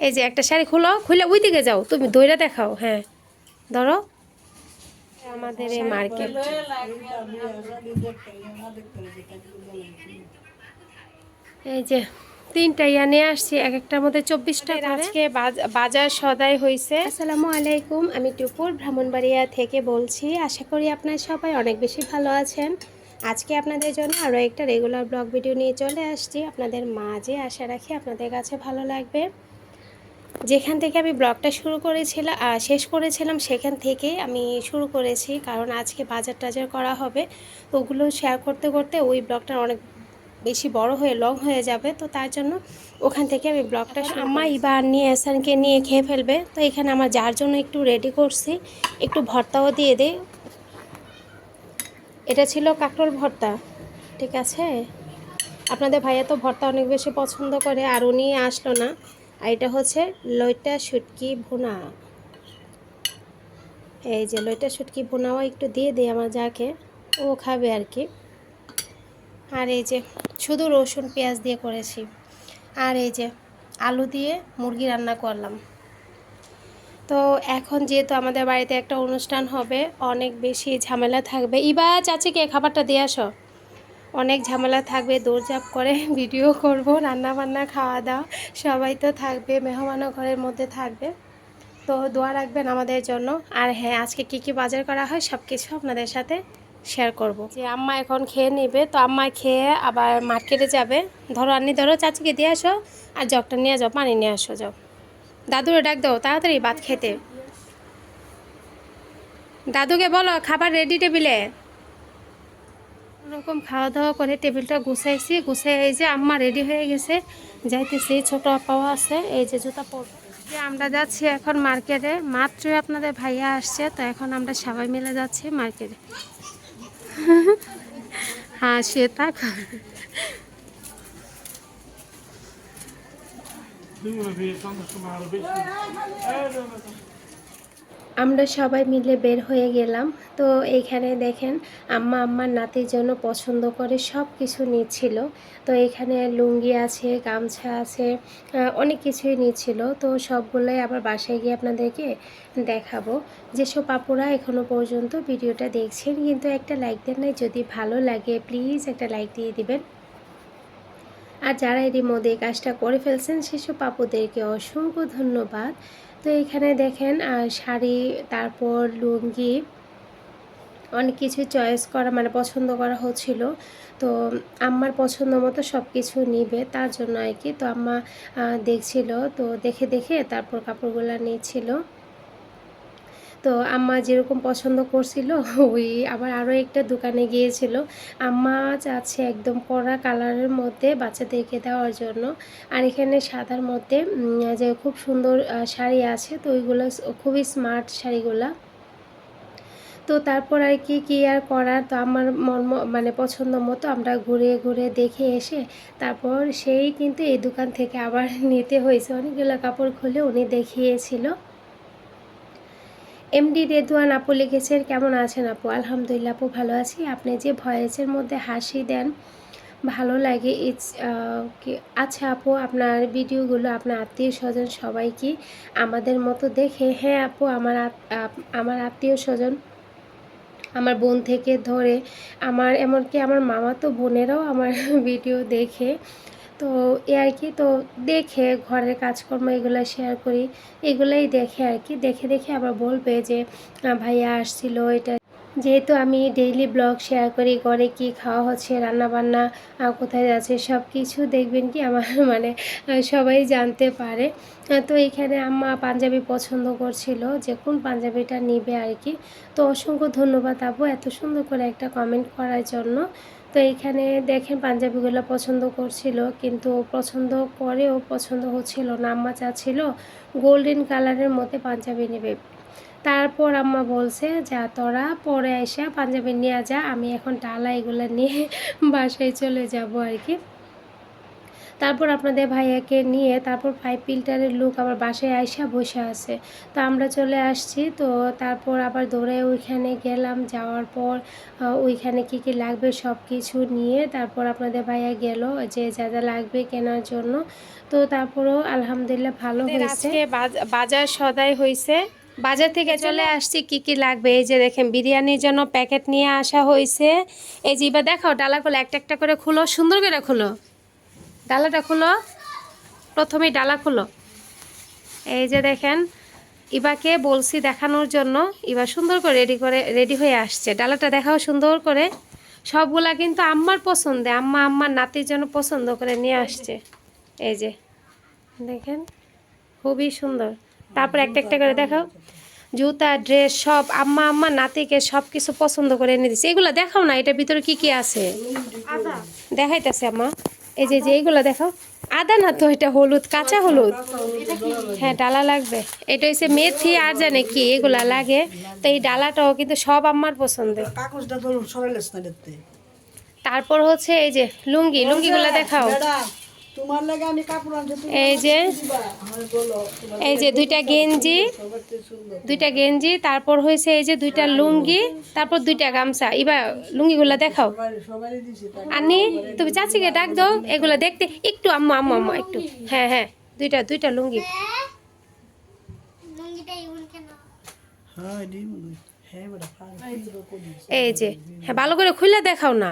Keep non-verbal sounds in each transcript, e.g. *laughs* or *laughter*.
এই যে একটা শাড়ি খুলো খুলে ওই দিকে যাও তুমি দইরা দেখাও হ্যাঁ। ধরো। আমাদের এই মার্কেট। এই যে তিনটা ইয়া নিয়ে আসছি এক একটার মধ্যে চব্বিশটা আজকে বাজার সদাই হয়েছে আসসালামু আলাইকুম আমি টুপুর ব্রাহ্মণবাড়িয়া থেকে বলছি। আশা করি আপনার সবাই অনেক বেশি ভালো আছেন। আজকে আপনাদের জন্য আরও একটা রেগুলার ব্লগ ভিডিও নিয়ে চলে আসছি। আপনাদের মাঝে আশা রাখি আপনাদের কাছে ভালো লাগবে। যেখান থেকে আমি ব্লগটা শুরু করেছিলাম শেষ করেছিলাম সেখান থেকে আমি শুরু করেছি। কারণ আজকে বাজার টাজার করা হবে। তো ওগুলো শেয়ার করতে করতে ওই ব্লগটা অনেক বেশি বড় হয়ে লং হয়ে যাবে। তো তার জন্য ওখান থেকে আমি ব্লগটা আম্মা ইবা নিয়ে এসানকে নিয়ে খেয়ে ফেলবে। তো এখানে আমার যার জন্য একটু রেডি করছি। একটু ভর্তাও দিয়ে দিই এটা ছিল কাঁকরোল ভর্তা, ঠিক আছে? আপনাদের ভাইয়া তো ভর্তা অনেক বেশি পছন্দ করে, আর উনি আসলো না। আর এটা হচ্ছে লইটা শুটকি ভুনা। এই যে লইটা শুটকি ভুনাও একটু দিয়ে দিই আমার যাকে, ও খাবে আর কি। আর এই যে শুধু রসুন পেঁয়াজ দিয়ে করেছি। আর এই যে আলু দিয়ে মুরগি রান্না করলাম। তো এখন যেহেতু আমাদের বাড়িতে একটা অনুষ্ঠান হবে, অনেক বেশি ঝামেলা থাকবে। ইবা, চাচিকে খাবারটা দিয়ে আসো। অনেক ঝামেলা থাকবে, দৌড়ঝাঁপ করে ভিডিও করব রান্না বান্না খাওয়া দাওয়া সবাই তো থাকবে, মেহমানও ঘরের মধ্যে থাকবে। তো দোয়া রাখবেন আমাদের জন্য। আর হ্যাঁ আজকে কি কি বাজার করা হয় সব কিছু আপনাদের সাথে শেয়ার করব। যে আম্মা এখন খেয়ে নেবে, তো আম্মা খেয়ে আবার মার্কেটে যাবে। ধরো আনি ধরো, চাচিকে দিয়ে আসো, আর জগটা নিয়ে যাও, পানি নিয়ে আসো, যাও। দাদুরে ডাক দাও, তাড়াতাড়ি ভাত খেতে। দাদুকে বলো, খাবার রেডি টেবিলে ওরকম খাওয়া দাওয়া করে টেবিলটা গুছাইছি, গুছাই এই যে আম্মা রেডি হয়ে গেছে। যাইতেছি, ছোট আপাও আছে, এই যে জুতা পরবো যে আমরা যাচ্ছি এখন মার্কেটে মাত্রই আপনাদের ভাইয়া আসছে, তো এখন আমরা সবাই মিলে যাচ্ছি মার্কেটে *laughs* হ্যাঁ সে আমরা সবাই মিলে বের হয়ে গেলাম। তো এইখানে দেখেন, আম্মা আম্মার নাতির জন্য পছন্দ করে সব কিছু নিচ্ছিল। তো এখানে লুঙ্গি আছে, গামছা আছে অনেক কিছুই নিচ্ছিল। তো সবগুলোই আবার বাসায় গিয়ে আপনাদেরকে দেখাবো। যেসব আপুরা এখনও পর্যন্ত ভিডিওটা দেখছেন, কিন্তু একটা লাইক দেন নাই, যদি ভালো লাগে, প্লিজ একটা লাইক দিয়ে দিবেন। আর যারা এরই মধ্যে এই কাজটা করে ফেলছেন সেসব পাপুদেরকে অসংখ্য ধন্যবাদ। তো এখানে দেখেন শাড়ি, তারপর লুঙ্গি, অনেক কিছু চয়েস করা মানে পছন্দ করা হচ্ছিল। তো আম্মার পছন্দ মতো সব কিছু নিবে, তার জন্য আর কি। তো আম্মা দেখছিল, তো দেখে দেখে তারপর কাপড়গুলো নিয়েছিল তো আম্মা যেরকম পছন্দ করছিল, ওই আবার আরও একটা দোকানে গিয়েছিল। আম্মা চাচ্ছে একদম কড়া কালারের মধ্যে বাচ্চাদেরকে দেওয়ার জন্য। আর এখানে সাদার মধ্যে যে খুব সুন্দর শাড়ি আছে, তো ওইগুলো খুবই স্মার্ট শাড়িগুলা। তো তারপর আর কি কি আর করার? তো আমার মন মানে পছন্দ মতো আমরা ঘুরে ঘুরে দেখে এসে তারপর সেই কিন্তু এই দোকান থেকে আবার *laughs* নিতে হয়েছে। অনেকগুলো কাপড় খুলে উনি দেখিয়েছিল। এমডি রেদুয়ান আপু লিখেছেন, কেমন আছেন আপু? আলহামদুলিল্লাহ আপু ভালো আছি। আপনি যে ভয়েসের মধ্যে হাসি দেন, ভালো লাগে। ইটস আচ্ছা আপু, আপনার ভিডিওগুলো আপনার আত্মীয় স্বজন সবাই কি আমাদের মতো দেখে? হ্যাঁ আপু, আমার আমার আত্মীয় স্বজন আমার বোন থেকে ধরে, আমার, এমনকি আমার মামা তো বোনেরাও আমার *laughs* ভিডিও দেখে। তো এ আর কি, তো দেখে ঘরের কাজকর্ম এগুলো শেয়ার করি, এগুলোই দেখে আর কি। দেখে দেখে আবার বলবে যে ভাইয়া আসছিল এটা। যেহেতু আমি ডেইলি ব্লগ শেয়ার করি, ঘরে কি খাওয়া হচ্ছে রান্না বান্না কোথায় যাচ্ছে সব কিছু দেখবেন কি আমার *laughs* মানে সবাই জানতে পারে। তো এখানে আম্মা পাঞ্জাবি পছন্দ করছিল, যে কোন পাঞ্জাবিটা নিবে আর কি। তো অসংখ্য ধন্যবাদ আপু এত সুন্দর করে একটা কমেন্ট করার জন্য। তো এইখানে দেখেন পাঞ্জাবিগুলো পছন্দ করছিল, কিন্তু পছন্দ করেও পছন্দ হচ্ছিল না। আম্মা চাচ্ছিল গোল্ডেন কালারের মধ্যে পাঞ্জাবি নেবে। তারপর আম্মা বলছে, যা তোরা পরে এসে পাঞ্জাবি নিয়ে যা, আমি এখন টালা এগুলো নিয়ে বাসায় চলে যাব আর কি। তারপর আপনাদের ভাইয়াকে নিয়ে তারপর ফাইভ ফিল্টারের লোক আবার বাসায় আইসা বসে আছে। তো আমরা চলে আসছি তো তারপর আবার দৌড়ে ওইখানে গেলাম যাওয়ার পর ওইখানে কি কি লাগবে সব কিছু নিয়ে তারপর আপনাদের ভাইয়া গেল যে যা যা লাগবে কেনার জন্য। তো তারপরও আলহামদুলিল্লাহ ভালো হয়েছে। বাজার সদাই হয়েছে। বাজার থেকে চলে আসছি কি কি লাগবে? এই যে দেখেন বিরিয়ানির জন্য প্যাকেট নিয়ে আসা হয়েছে। এই যে এবার দেখাও ডালাগুলো একটা একটা করে খুলো সুন্দর করে খুলো। ডালাটা খুলো। প্রথমে ডালা খুলো। এই যে দেখেন, ইবাকে বলছি দেখানোর জন্য। ইবা সুন্দর করে রেডি করে রেডি হয়ে আসছে। ডালাটা দেখাও সুন্দর করে। সবগুলা কিন্তু আম্মার পছন্দে। আম্মা আম্মার নাতির জন্য পছন্দ করে নিয়ে আসছে। এই যে, দেখেন, খুবই সুন্দর। তারপর একটা একটা করে দেখাও। জুতা ড্রেস সব আম্মা আম্মা নাতিকে সব কিছু পছন্দ করে এনে দিচ্ছে এগুলো দেখাও না, এটার ভিতরে কি কি আছে? দেখাইতেছে আম্মা। এই যে যে এইগুলো দেখো। আদা না তো এটা হলুদ কাঁচা হলুদ? হ্যাঁ ডালা লাগবে। এটা হচ্ছে মেথি আর জানে কি এগুলা লাগে। তো এই ডালাটাও কিন্তু সব আমার পছন্দের। তারপর হচ্ছে এই যে লুঙ্গি। লুঙ্গিগুলো দেখাও। এই যে এই যে দুইটা গেঞ্জি দুইটা গেঞ্জি তারপর হয়েছে এই যে দুইটা লুঙ্গি তারপর দুইটা গামছা। এবার লুঙ্গিগুলো দেখাও। আনি তুমি চাচিকে ডাক দাও এগুলো দেখতে একটু আম্মা আম্মা আম্মা একটু। হ্যাঁ হ্যাঁ দুইটা দুইটা লুঙ্গি। হ্যাঁ হয়। হ্যাঁ হ্যাঁ এই যে হ্যাঁ ভালো করে খুলে দেখাও না।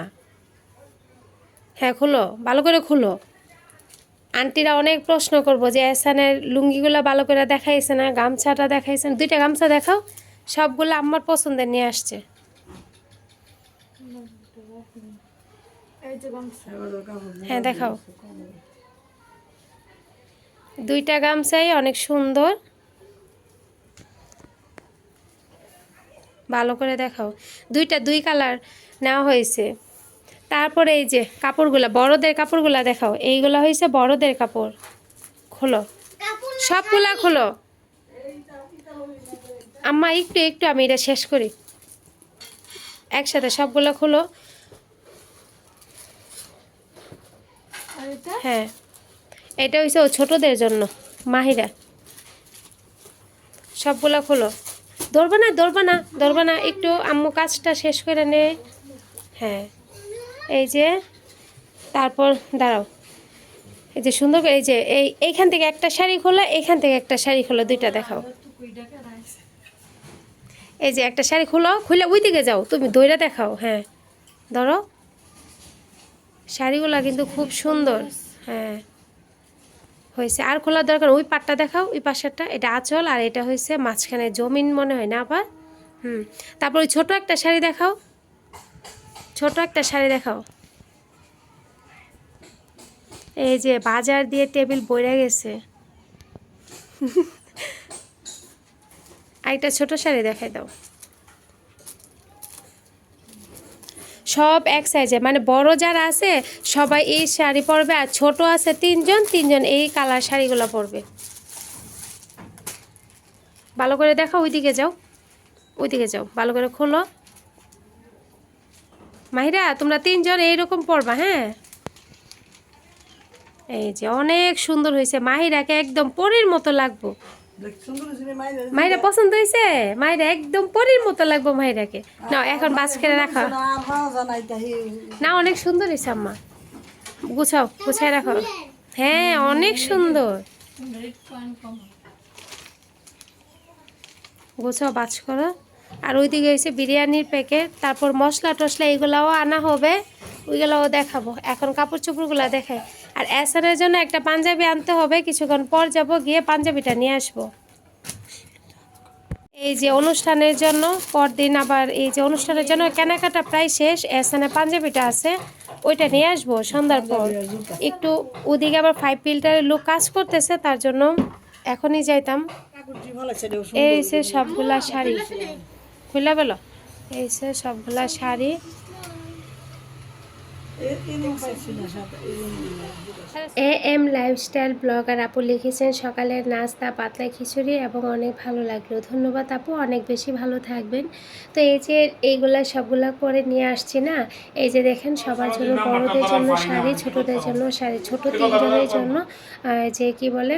হ্যাঁ খুলো ভালো করে খুলো। আন্টিরা অনেক প্রশ্ন করব যে এসানের লুঙ্গিগুলো ভালো করে দেখাইছে না? গামছাটা দেখাইছে না? দুইটা গামছা দেখাও, সবগুলো আমার পছন্দের নিয়ে আসছে। হ্যাঁ দেখাও। দুইটা গামছাই অনেক সুন্দর। ভালো করে দেখাও। দুইটা, দুই কালার নেওয়া হয়েছে। তারপরে এই যে কাপড়গুলা বড়দের কাপড়গুলা দেখাও। এইগুলা হয়েছে বড়দের কাপড়। খোলো। সবগুলা খোলো? আম্মা একটু একটু আমি এটা শেষ করি। একসাথে সবগুলা খোলো। হ্যাঁ। এটা হয়েছে ও ছোটদের জন্য মাহিরা। সবগুলা খোলো। ধরবে না ধরবে না ধরবে না। একটু আম্মু কাজটা শেষ করে নে। হ্যাঁ। এই যে, তারপর দাঁড়াও। এই যে সুন্দর এই যে, এই, এইখান থেকে একটা শাড়ি খোলা, এইখান থেকে একটা শাড়ি খোলা, দুইটা দেখাও। এই যে একটা শাড়ি খুলো খুলে ওই দিকে যাও, তুমি দইটা দেখাও হ্যাঁ। ধরো। শাড়িগুলো কিন্তু খুব সুন্দর হ্যাঁ। হয়েছে, আর খোলার দরকার ওই পাটটা দেখাও, ওই পাশেরটা, এটা আঁচল আর এটা হয়েছে মাঝখানে জমিন মনে হয় না আবার, হুম। তারপর ওই ছোটো একটা শাড়ি দেখাও। ছোট একটা শাড়ি দেখাও। এই যে বাজার দিয়ে টেবিল বইরা গেছে। আর একটা ছোট শাড়ি দেখাই দাও। সব এক সাইজে মানে বড় যারা আছে, সবাই এই শাড়ি পরবে আর ছোট আছে তিনজন তিনজন এই কালার শাড়িগুলো পরবে। ভালো করে দেখো ওইদিকে যাও ওইদিকে যাও, ভালো করে খোলো। মাহিরা তোমরা তিনজন এইরকম পরবা হ্যাঁ? এই যে অনেক সুন্দর হয়েছে। মাহিরাকে একদম পরীর মতো লাগবো। দেখ সুন্দর হয়েছে রে মাইরে মাহিরা পছন্দ হয়েছে? মাহিরা একদম পরীর মতো লাগবো মাহিরাকে। না এখন বাস করে রাখো। না অনেক সুন্দর হয়েছে আম্মা। গুছাও গুছাই রাখো। হ্যাঁ অনেক সুন্দর। গোছাও বাছ করো। আর ওইদিকে হয়েছে বিরিয়ানির প্যাকেট তারপর মশলা টশলা এগুলাও আনা হবে ওইগুলাও দেখাবো। এখন কাপড় চোপড়গুলো দেখাই। আর অ্যাসানের জন্য একটা পাঞ্জাবি আনতে হবে কিছুক্ষণ পর যাব গিয়ে পাঞ্জাবিটা নিয়ে আসব। এই যে অনুষ্ঠানের জন্য পরদিন আবার এই যে অনুষ্ঠানের জন্য কেনাকাটা প্রায় শেষ এখানে পাঞ্জাবিটা আছে ওইটা নিয়ে আসব সন্ধ্যার পর। একটু ওদিকে আবার ফাইভ ফিল্টারের লোক কাজ করতেছে তার জন্য এখনই যাইতাম। এই সে সবগুলা শাড়ি। খুলে গেল এই সে সবগুলা sari. A M lifestyle blogger আপু লিখেছেন সকালের নাস্তা পাতলা খিচুড়ি এবং অনেক ভালো লাগল। ধন্যবাদ আপু অনেক বেশি ভালো থাকবেন। তো এই যে এইগুলা সবগুলা করে নিয়ে আসছি না এই যে দেখেন সবার জন্য বড়দের জন্য শাড়ি ছোটদের জন্য শাড়ি ছোট তিনজনের জন্য যে কি বলে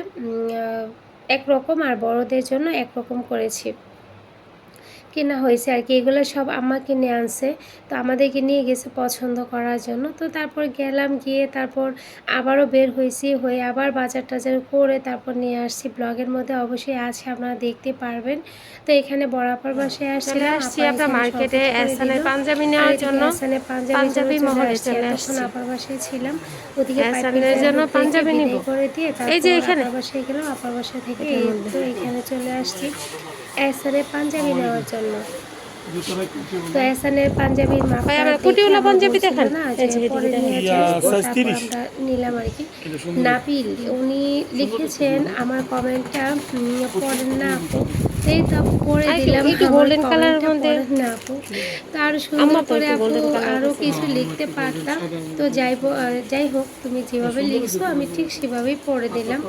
একরকম আর বড়দের জন্য একরকম করেছি। কেনা হয়েছে আর কি এগুলো সব আম্মা কিনে আনছে। তো আমাদেরকে নিয়ে গেছে পছন্দ করার জন্য। তো তারপর গেলাম গিয়ে তারপর আবারও বের হয়েছি হয়ে আবার বাজার টাজার করে তারপর নিয়ে আসছি। ব্লগের মধ্যে অবশ্যই আছে আপনারা দেখতে পারবেন। তো এখানে বরাবর বাসায় আসছি আসছি আমরা মার্কেটে এসানের পাঞ্জাবি নেওয়ার জন্য পাঞ্জাবি পাঞ্জাবি মহলে চলে আসছি। আপার বাসায় ছিলাম। ওদিকে এহসানের পাইপিং জন্য পাঞ্জাবি নিবো। করে দিয়ে এই যে এখানে। বাসায় গেলাম আপার বাসা থেকে তো এখানে চলে আসছি। এসানের পাঞ্জাবি নেওয়ার জন্য। তো এসানের পাঞ্জাবির আমার পাঞ্জাবি দেখান। না? এই যে যে পরে এদিকে নিয়ে যাব, size তারপর 30 আমরা নিলাম আর কি। নাপিল উনি লিখেছেন আমার কমেন্টটা পড়েন না আপু পড়ে আর একটু- দিলাম একটু comment টা মধ্যে। না আপু। তো সুন্দর করে আপু golden আরও কিছু লিখতে পারতাম। তো যাই যাই হোক তুমি যেভাবে লিখছো আমি ঠিক সেভাবেই পড়ে দিলাম।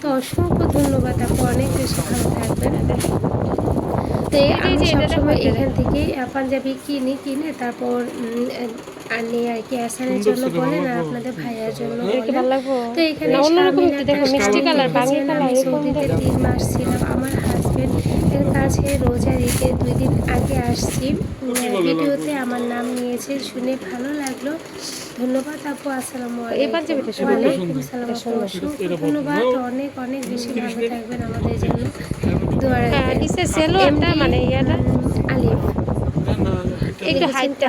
তো অসংখ্য ধন্যবাদ আপু অনেক বেশি ভালো থাকবেন। আমি সবসময় এখান থেকে পাঞ্জাবি কিনি কিনে তারপর আহ, আর কি আসানের জন্য বলেন আর আপনাদের ভাইয়ার জন্য তো এখানে অন্যরকম দেখো মিষ্টি কালার কালার সৌদিতে তিন মাস ছিলাম আমার হাজবেন্ড এর কাছে রোজা রেখে দুই দিন আগে আসছি। ভিডিওতে আমার নাম নিয়েছে শুনে ভালো লাগল। ধন্যবাদ আপু আসসালামু সালাম অসংখ্য ধন্যবাদ। অনেক অনেক বেশি ভালো থাকবেন আমাদের জন্য। দোয়া হ্যাঁ রাখবেন। মানে ইয়াটা। আলিফ। একটু হাইটটা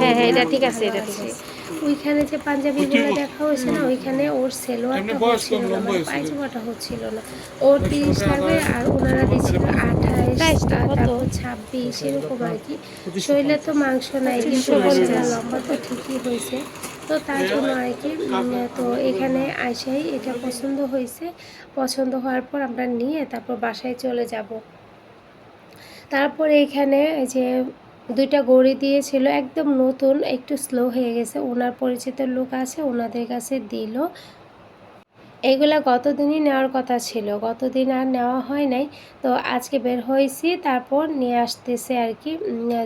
হ্যাঁ, হ্যাঁ, এটা ঠিক আছে, এটা ঠিক আছে। ওইখানে যে পাঞ্জাবিগুলো দেখা হয়েছে না ওইখানে ওর সেলোয়ারটা হচ্ছিল না মানে পায়জামাটা হচ্ছিল না। ওর তিরিশ টাকায় আর ওনারা দিচ্ছিল? তারপর ছাব্বিশ এরকম আর কি। শরীরে তো মাংস নাই কিন্তু লম্বা তো ঠিকই হয়েছে। তো তার জন্য আর কি তো এখানে আইসাই এটা পছন্দ হয়েছে। পছন্দ হওয়ার পর আমরা নিয়ে তারপর বাসায় চলে যাব। তারপরে এখানে এই যে দুইটা গড়ি দিয়েছিল, একদম নতুন, একটু স্লো হয়ে গেছে। ওনার পরিচিত লোক আছে, ওনাদের কাছে দিল। এইগুলা গতদিনই নেওয়ার কথা ছিল, গতদিন আর নেওয়া হয় নাই। তো আজকে বের হয়েছি, তারপর নিয়ে আসতেছে আর কি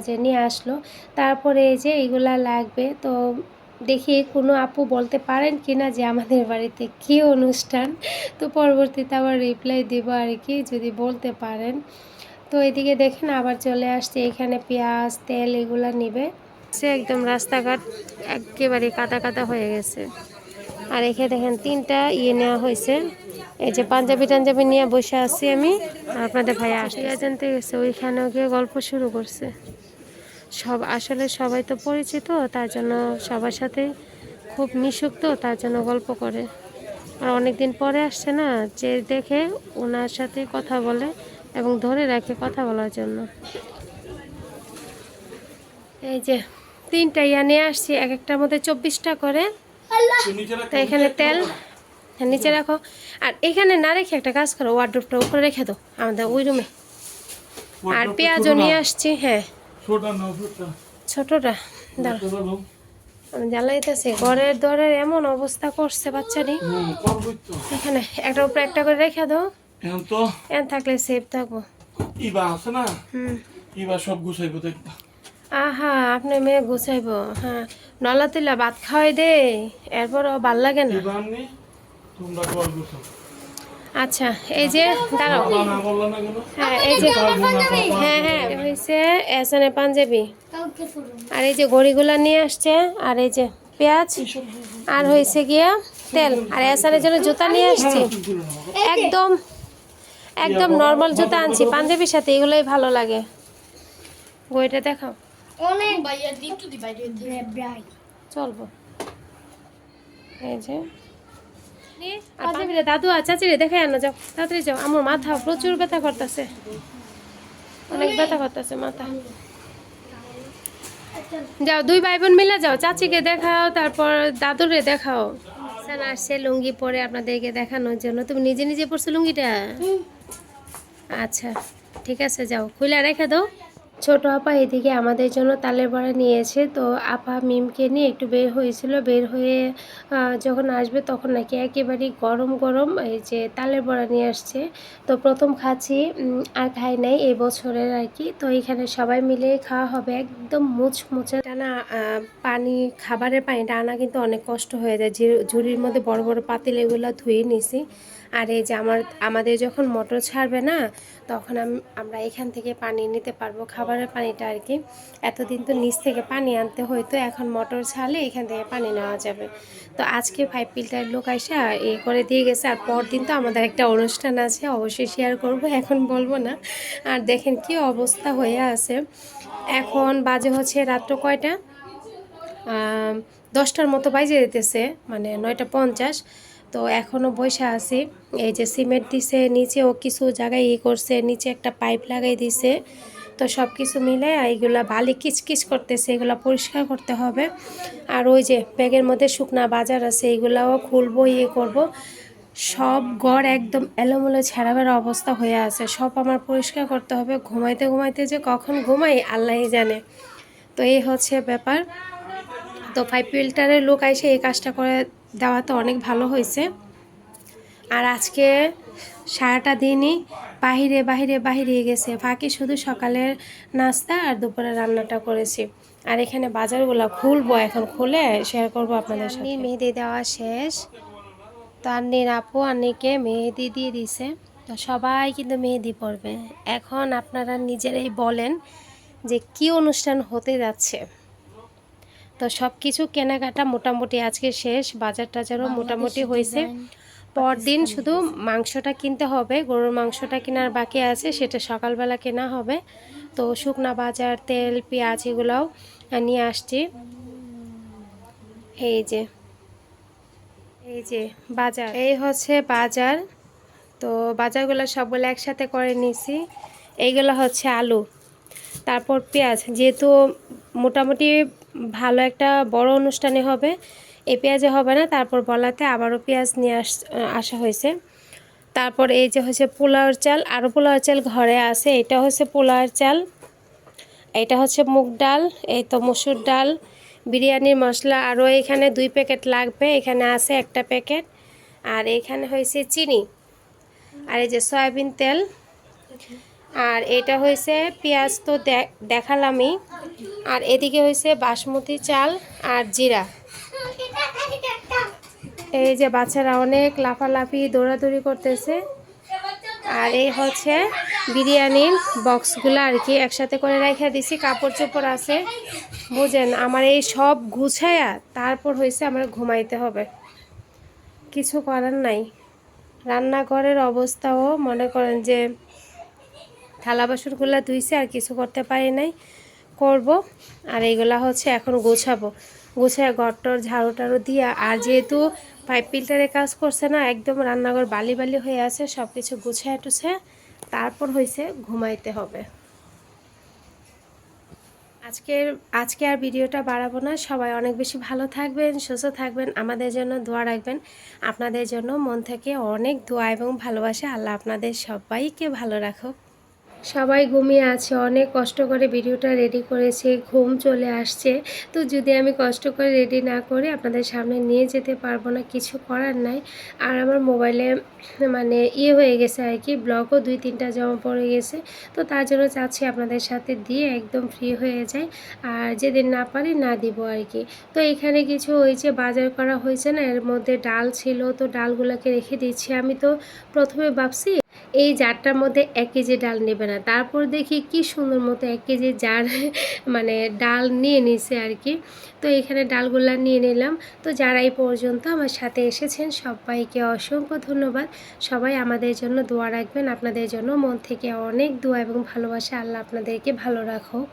যে নিয়ে আসলো। তারপরে এই যে এইগুলা লাগবে, তো দেখি কোনো আপু বলতে পারেন কি না যে আমাদের বাড়িতে কী অনুষ্ঠান। তো পরবর্তীতে আবার রিপ্লাই দিব আর কি, যদি বলতে পারেন। তো এদিকে দেখেন আবার চলে আসছে, এখানে পেঁয়াজ, তেল এগুলা নিবে। সে একদম রাস্তাঘাট একেবারে কাদা কাদা হয়ে গেছে। আর এখানে দেখেন তিনটা ইয়ে নেওয়া হয়েছে। এই যে পাঞ্জাবি টাঞ্জাবি নিয়ে বসে আছি আমি। আপনাদের ভাই আসতে জানতে গেছে, ওইখানেও গিয়ে গল্প শুরু করছে। সব, আসলে সবাই তো পরিচিত, তার জন্য সবার সাথে খুব মিশুক তো তার জন্য গল্প করে। আর অনেক দিন পরে আসছে না, যে দেখে ওনার সাথে কথা বলে। এবং ধরে রাখে কথা বলার জন্য। এই যে তিনটা ইয়া নিয়ে আসছি এক একটার মধ্যে চব্বিশটা করে। তো এখানে তেল হ্যাঁ, নিচে রাখো। আর এখানে না রেখে একটা কাজ করো ওয়ার্ড্রোপটা উপরে রেখে দাও আমাদের ওই রুমে আর পেঁয়াজও নিয়ে আসছি হ্যাঁ। ছোটটা দাঁড়াও। আমি জ্বালাইতেছি ঘরের দরের এমন অবস্থা করছে তো এখানে একটা উপরে একটা করে রেখে দাও। এখন তো এন থাকলে সেফ থাকব ইবা আছে না ইবা সব গুছাইবো দেখবা আহা আপনি মেয়ে গুছাইব হ্যাঁ নলা তুলা ভাত খাওয়াই দে এরপরও ভালো লাগে না ইবা আমনি তোমরা কল গুছাও আচ্ছা এই যে দাঁড়াও হ্যাঁ এই যে হ্যাঁ হ্যাঁ হয়েছে এসানে পাঞ্জাবি আর এই যে ঘড়িগুলা নিয়ে আসছে আর এই যে পেঁয়াজ আর হয়েছে গিয়া তেল আর এসানের জন্য জুতা নিয়ে আসছে একদম একদম নর্মাল জুতা আনছি পাঞ্জাবির সাথে এগুলোই ভালো লাগে। বইটা দেখাও। চলবো। এই যে। আর পাঞ্জাবিরে দাদু আর চাচিরে দেখে আনো যাও। তাড়াতাড়ি যাও। আমার মাথা প্রচুর ব্যথা করতেছে। অনেক ব্যথা করতেছে মাথা। যাও দুই ভাই বোন মিলে যাও। চাচিকে দেখাও তারপর দাদুরে দেখাও। স্যার আসছে লুঙ্গি পরে আপনাদেরকে দেখানোর জন্য। তুমি নিজে নিজে পড়ছো লুঙ্গিটা? আচ্ছা ঠিক আছে, যাও। খুলে রেখে দাও। ছোট আপা এদিকে আমাদের জন্য তালের বড়া নিয়েছে। তো আপা মিমকে নিয়ে একটু বের হয়েছিল। বের হয়ে যখন আসবে তখন নাকি একেবারেই গরম গরম এই যে তালের বড়া নিয়ে আসছে। তো প্রথম খাচ্ছি আর খাই নাই এই বছরের আর কি। তো এখানে সবাই মিলে খাওয়া হবে। একদম মুচমুচে টানা পানি, খাবারের পানিটা আনা কিন্তু অনেক কষ্ট হয়ে যায়। ঝুড়ির মধ্যে বড় বড় পাতিল এগুলো ধুয়ে নিছি। আর এই যে আমার, আমাদের যখন মোটর ছাড়বে না, তখন আম- আমরা এখান থেকে পানি নিতে পারব, খাবারের পানিটা আর কি। এতদিন তো নিচ থেকে পানি আনতে হইতো, এখন মোটর ছাড়লে এখান থেকে পানি নেওয়া যাবে। তো আজকে ফাইভ ফিল্টার লোক আইসা এ করে দিয়ে গেছে, আর পরদিন তো আমাদের একটা অনুষ্ঠান আছে, অবশ্যই শেয়ার করব, এখন বলব না। আর দেখেন কি অবস্থা হয়ে আছে। এখন বাজে হচ্ছে রাত্র কয়টা? দশটার মতো বাজে যেতেছে মানে নয়টা পঞ্চাশ। তো এখনও বসে আছি। এই যে সিমেন্ট দিছে নিচেও কিছু জায়গায় ই করছে, নিচে একটা পাইপ লাগাই দিছে। তো সব কিছু মিলে এইগুলা বালি কিচকিচ করতেছে, এগুলো পরিষ্কার করতে হবে। আর ওই যে ব্যাগের মধ্যে শুকনা বাজার আছে এইগুলাও খুলবো ইয়ে করব। সব গড় একদম এলোমেলো ছেঁড়াবের অবস্থা হয়ে আছে। সব আমার পরিষ্কার করতে হবে। ঘুমাইতে ঘুমাইতে যে কখন ঘুমাই, আল্লাহই জানে। তো এই হচ্ছে ব্যাপার। তো ফাইভ ফিল্টারের লোক এসে এই কাজটা করে দেওয়া তো অনেক ভালো হয়েছে। আর আজকে সারাটা দিনই বাহিরে বাহিরে বাহিরে গেছে। ফাঁকি শুধু সকালের নাস্তা আর দুপুরে রান্নাটা করেছি। আর এখানে বাজারগুলো খুলবো এখন। খুলে শেয়ার করব আপনাদের সাথে। মেহেদি দেওয়া শেষ। তো আন্নির আপু আন্নিকে মেহেদি দিয়ে দিছে। তো সবাই কিন্তু মেহেদি পরবে। এখন আপনারা নিজেরাই বলেন যে কি অনুষ্ঠান হতে যাচ্ছে। তো সব কিছু কেনাকাটা মোটামুটি আজকে শেষ বাজার টাজারও মোটামুটি হয়েছে। পরদিন শুধু মাংসটা কিনতে হবে গরুর মাংসটা কেনার বাকি আছে সেটা সকালবেলা কেনা হবে। তো শুকনা বাজার তেল পেঁয়াজ এগুলোও নিয়ে আসছি। এই যে এই যে বাজার। এই হচ্ছে বাজার। তো বাজারগুলো সবগুলো একসাথে করে নিছি। এইগুলো হচ্ছে আলু তারপর পেঁয়াজ। যেহেতু মোটামুটি ভালো একটা বড় অনুষ্ঠানে হবে। এই পেঁয়াজে হবে না, তারপর বলাতে আবারও পেঁয়াজ নিয়ে আস, আসা হয়েছে। তারপর এই যে হচ্ছে পোলাওর চাল আরও পোলাওর চাল ঘরে আছে। এটা হচ্ছে পোলাওর চাল, এটা হচ্ছে মুগ ডাল, এই তো মসুর ডাল, বিরিয়ানির মশলা। আরও এখানে দুই প্যাকেট লাগবে, এখানে আছে একটা প্যাকেট। আর এখানে হয়েছে চিনি, আর এই যে সয়াবিন তেল। আর এটা হয়েছে পেঁয়াজ তো দেখালামই। আর এদিকে হয়েছে বাসমতি চাল আর জিরা। এই যে বাচ্চারা অনেক লাফালাফি, দৌড়াদৌড়ি করতেছে। আর এই হচ্ছে বিরিয়ানির বক্সগুলো আর কি, একসাথে করে রেখে দিছি কাপড় চোপড় আছে। বুঝেন, আমার এই সব গুছায়া তারপর হয়েছে আমার ঘুমাইতে হবে। কিছু করার নাই। রান্নাঘরের অবস্থাও মনে করেন যে থালা বাসনগুলো ধুইছে আর কিছু করতে পারি নাই। করব। আর এইগুলা হচ্ছে এখন গোছাবো। গুছায় ঘরটর ঝাড়ু টাড়ু দিয়ে, আর যেহেতু পাইপ ফিল্টারে কাজ করছে না, একদম রান্নাঘর বালি বালি হয়ে আছে সব কিছু গুছায় টুছে তারপর হয়েছে ঘুমাইতে হবে। আজকের, আজকে আর ভিডিওটা বাড়াবো না। সবাই অনেক বেশি ভালো থাকবেন, সুস্থ থাকবেন, আমাদের জন্য দোয়া রাখবেন। আপনাদের জন্য মন থেকে অনেক দোয়া এবং ভালোবাসা। আল্লাহ আপনাদের সবাইকে ভালো রাখুক। সবাই ঘুমিয়ে আছে, অনেক কষ্ট করে ভিডিওটা রেডি করেছে, ঘুম চলে আসছে। তো যদি আমি কষ্ট করে রেডি না করে আপনাদের সামনে নিয়ে যেতে পারব না, কিছু করার নাই। আর আমার মোবাইলে মানে ইয়ে হয়ে গেছে আর কি ব্লগও দুই তিনটা জমা পড়ে গেছে। তো তার জন্য চাচ্ছি আপনাদের সাথে দিয়ে একদম ফ্রি হয়ে যায় আর যেদিন না পারি না দিব আর কি। তো এখানে কিছু ওই যে বাজার করা হয়েছে না, এর মধ্যে ডাল ছিল, তো ডালগুলোকে রেখে দিচ্ছি। আমি তো প্রথমে ভাবছি এই জারটার মধ্যে এক কেজি ডাল নেবে না। তারপর দেখি কি সুন্দর মতো এক কেজি জার *laughs* মানে ডাল নিয়ে নিছে আর কি। তো এখানে ডালগুলা নিয়ে নিলাম। তো যারা এই পর্যন্ত আমার সাথে এসেছেন, সবাইকে অসংখ্য ধন্যবাদ। সবাই আমাদের জন্য দোয়া রাখবেন। আপনাদের জন্য মন থেকে অনেক দোয়া এবং ভালোবাসা। আল্লাহ আপনাদেরকে ভালো রাখুক।